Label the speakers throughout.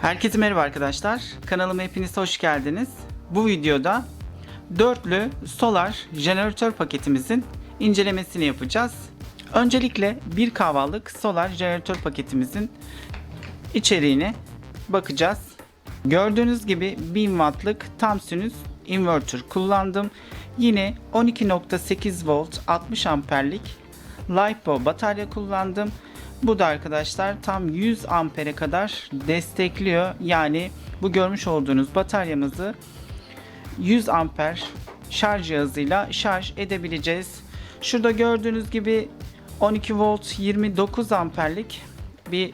Speaker 1: Herkese merhaba arkadaşlar. Kanalıma hepiniz hoş geldiniz. Bu videoda dörtlü solar jeneratör paketimizin incelemesini yapacağız. Öncelikle bir kahvalık solar jeneratör paketimizin içeriğine bakacağız. Gördüğünüz gibi 1000 wattlık tam sinüs inverter kullandım. Yine 12.8 volt 60 amperlik LiPo batarya kullandım. Bu da arkadaşlar tam 100 ampere kadar destekliyor. Yani bu görmüş olduğunuz bataryamızı 100 amper şarj cihazıyla şarj edebileceğiz. Şurada gördüğünüz gibi 12 volt 29 amperlik bir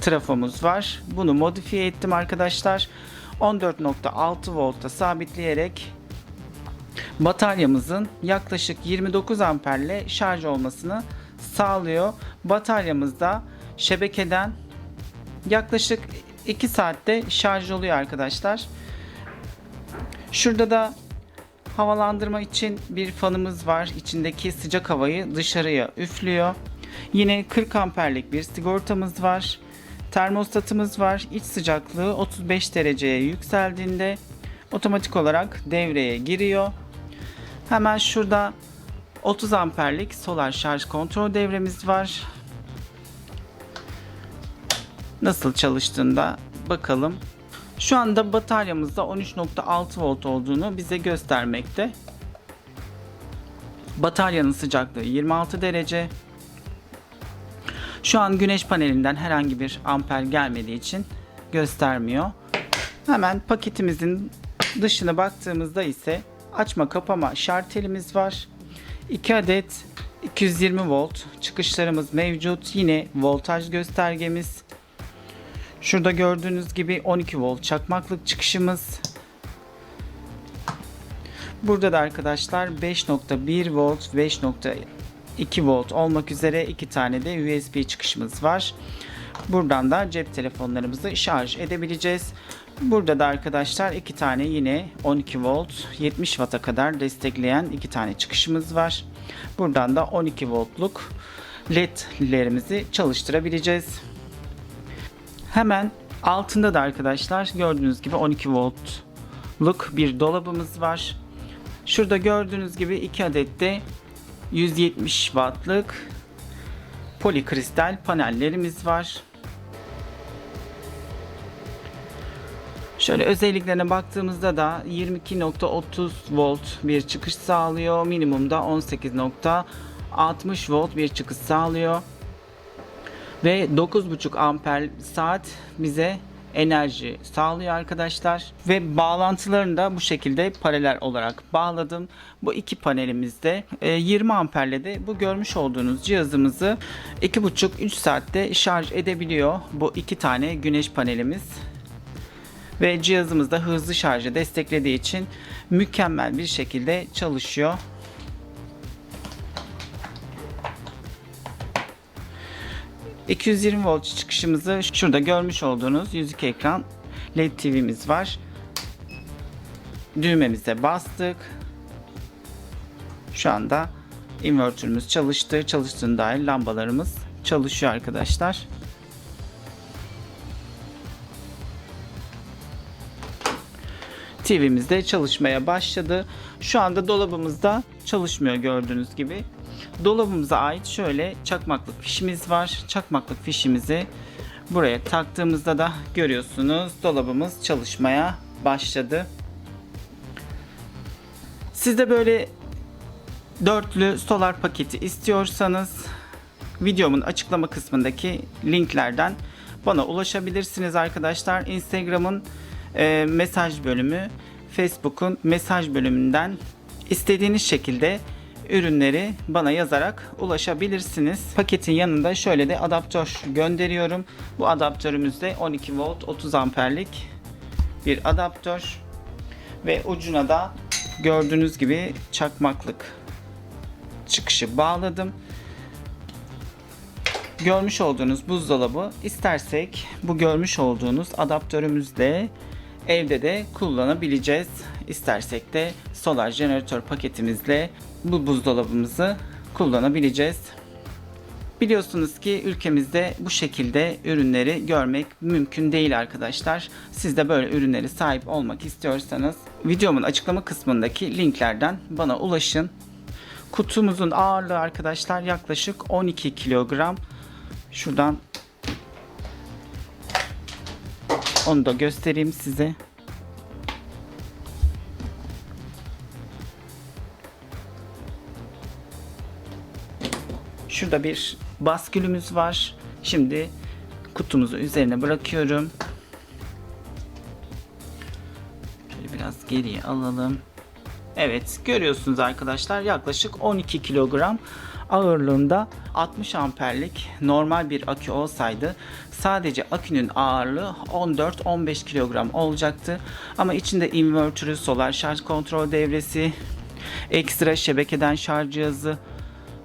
Speaker 1: trafomuz var. Bunu modifiye ettim arkadaşlar. 14.6 volta sabitleyerek bataryamızın yaklaşık 29 amperle şarj olmasını sağlıyor. Bataryamızda şebekeden yaklaşık 2 saatte şarj oluyor arkadaşlar. Şurada da havalandırma için bir fanımız var. İçindeki sıcak havayı dışarıya üflüyor. Yine 40 amperlik bir sigortamız var. Termostatımız var. İç sıcaklığı 35 dereceye yükseldiğinde otomatik olarak devreye giriyor. Hemen şurada 30 amperlik solar şarj kontrol devremiz var. Nasıl çalıştığında bakalım. Şu anda bataryamızda 13.6 volt olduğunu bize göstermekte. Bataryanın sıcaklığı 26 derece. Şu an güneş panelinden herhangi bir amper gelmediği için göstermiyor. Hemen paketimizin dışına baktığımızda ise açma kapama şartelimiz var. 2 adet 220 volt çıkışlarımız mevcut. Yine voltaj göstergemiz. Şurada gördüğünüz gibi 12 volt çakmaklık çıkışımız. Burada da arkadaşlar 5.1 volt, 5.2 volt olmak üzere iki tane de USB çıkışımız var. Buradan da cep telefonlarımızı şarj edebileceğiz. Burada da arkadaşlar iki tane yine 12 volt 70 Watt'a kadar destekleyen iki tane çıkışımız var. Buradan da 12 voltluk ledlerimizi çalıştırabileceğiz. Hemen altında da arkadaşlar gördüğünüz gibi 12 voltluk bir dolabımız var. Şurada gördüğünüz gibi 2 adet de 170 wattlık polikristal panellerimiz var. Şöyle özelliklerine baktığımızda da 22.30 volt bir çıkış sağlıyor. Minimumda 18.60 volt bir çıkış sağlıyor. Ve 9.5 amper saat bize enerji sağlıyor arkadaşlar. Ve bağlantılarını da bu şekilde paralel olarak bağladım. Bu iki panelimizde 20 amperle de bu görmüş olduğunuz cihazımızı 2.5-3 saatte şarj edebiliyor. Bu iki tane güneş panelimiz ve cihazımız da hızlı şarjı desteklediği için mükemmel bir şekilde çalışıyor. ...220 volt çıkışımızı şurada görmüş olduğunuz yüzük ekran LED TV'miz var. Düğmemize bastık. Şu anda invertörümüz çalıştı. Çalıştığına dair lambalarımız çalışıyor arkadaşlar. TV'miz de çalışmaya başladı. Şu anda dolabımızda çalışmıyor gördüğünüz gibi. Dolabımıza ait şöyle çakmaklık fişimiz var. Çakmaklık fişimizi buraya taktığımızda da görüyorsunuz dolabımız çalışmaya başladı. Siz de böyle dörtlü solar paketi istiyorsanız videomun açıklama kısmındaki linklerden bana ulaşabilirsiniz arkadaşlar. Instagram'ın e, mesaj bölümü, Facebook'un mesaj bölümünden istediğiniz şekilde ürünleri bana yazarak ulaşabilirsiniz. Paketin yanında şöyle de adaptör gönderiyorum. Bu adaptörümüzde 12 volt 30 amperlik bir adaptör ve ucuna da gördüğünüz gibi çakmaklık çıkışı bağladım. Görmüş olduğunuz buzdolabı istersek bu görmüş olduğunuz adaptörümüzle evde de kullanabileceğiz. İstersek de solar jeneratör paketimizle bu buzdolabımızı kullanabileceğiz. Biliyorsunuz ki ülkemizde bu şekilde ürünleri görmek mümkün değil arkadaşlar. Siz de böyle ürünleri sahip olmak istiyorsanız videomun açıklama kısmındaki linklerden bana ulaşın. Kutumuzun ağırlığı arkadaşlar yaklaşık 12 kilogram. Şuradan onu da göstereyim size. Şurada bir baskülümüz var. Şimdi kutumuzu üzerine bırakıyorum. Şöyle biraz geriye alalım. Evet görüyorsunuz arkadaşlar yaklaşık 12 kilogram ağırlığında 60 amperlik normal bir akü olsaydı sadece akünün ağırlığı 14-15 kilogram olacaktı. Ama içinde invertörü, solar şarj kontrol devresi, ekstra şebekeden şarj cihazı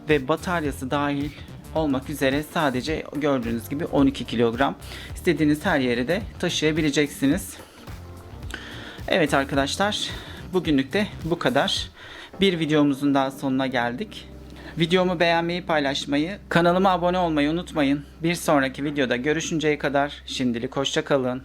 Speaker 1: ve bataryası dahil olmak üzere sadece gördüğünüz gibi 12 kilogram. İstediğiniz her yere de taşıyabileceksiniz. Evet arkadaşlar bugünlük de bu kadar. Bir videomuzun daha sonuna geldik. Videomu beğenmeyi, paylaşmayı, kanalıma abone olmayı unutmayın. Bir sonraki videoda görüşünceye kadar şimdilik hoşça kalın.